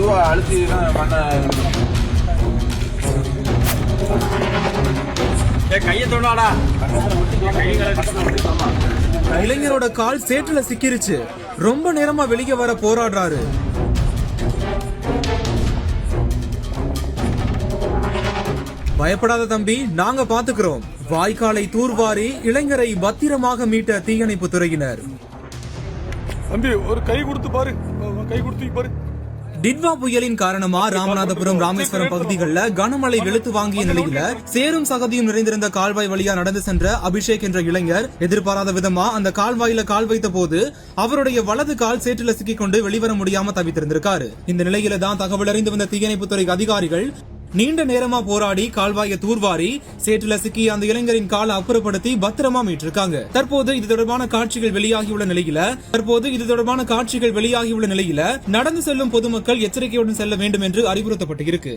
மெதுவாக அழுத்தினா மண்ணை இளைஞரோட கால் சேற்றுல சிக்கிருச்சு. ரொம்ப நேரமா வெளியே வர போராடுறாரு. பயப்படாத தம்பி நாங்க பாத்துக்கிறோம். வாய்க்காலை தூர்வாரி இளைஞரை பத்திரமாக மீட்ட தீயணைப்பு துறையினர். தம்பி ஒரு கை கொடுத்து பாரு. கை கொடுத்து பாரு. டிட்வா புயலின் காரணமா ராமநாதபுரம் ராமேஸ்வரம் பகுதிகளில் கனமழை வெளுத்து வாங்கிய நிலையில சேரும் சகதியும் நிறைந்திருந்த கால்வாய் வழியா நடந்து சென்ற அபிஷேக் என்ற இளைஞர் எதிர்பாராத விதமா அந்த கால்வாயில கால் வைத்த போது அவருடைய வலது கால் சேற்றில சிக்கிக் கொண்டு வெளிவர முடியாம தவித்திருந்திருக்காரு. இந்த நிலையில தான் தகவல் அறிந்து வந்த தீயணைப்புத்துறை அதிகாரிகள் நீண்ட நேரமா போராடி கால்வாயை தூர்வாரி சேற்றுல சிக்கிய அந்த இளைஞரின் காலை அப்புறப்படுத்தி பத்திரமா மீட்டிருக்காங்க. தற்போது இது தொடர்பான காட்சிகள் வெளியாகியுள்ள நிலையில தற்போது இது தொடர்பான காட்சிகள் வெளியாகியுள்ள நிலையில நடந்து செல்லும் பொதுமக்கள் எச்சரிக்கையுடன் செல்ல வேண்டும் என்று அறிவுறுத்தப்பட்டு இருக்கு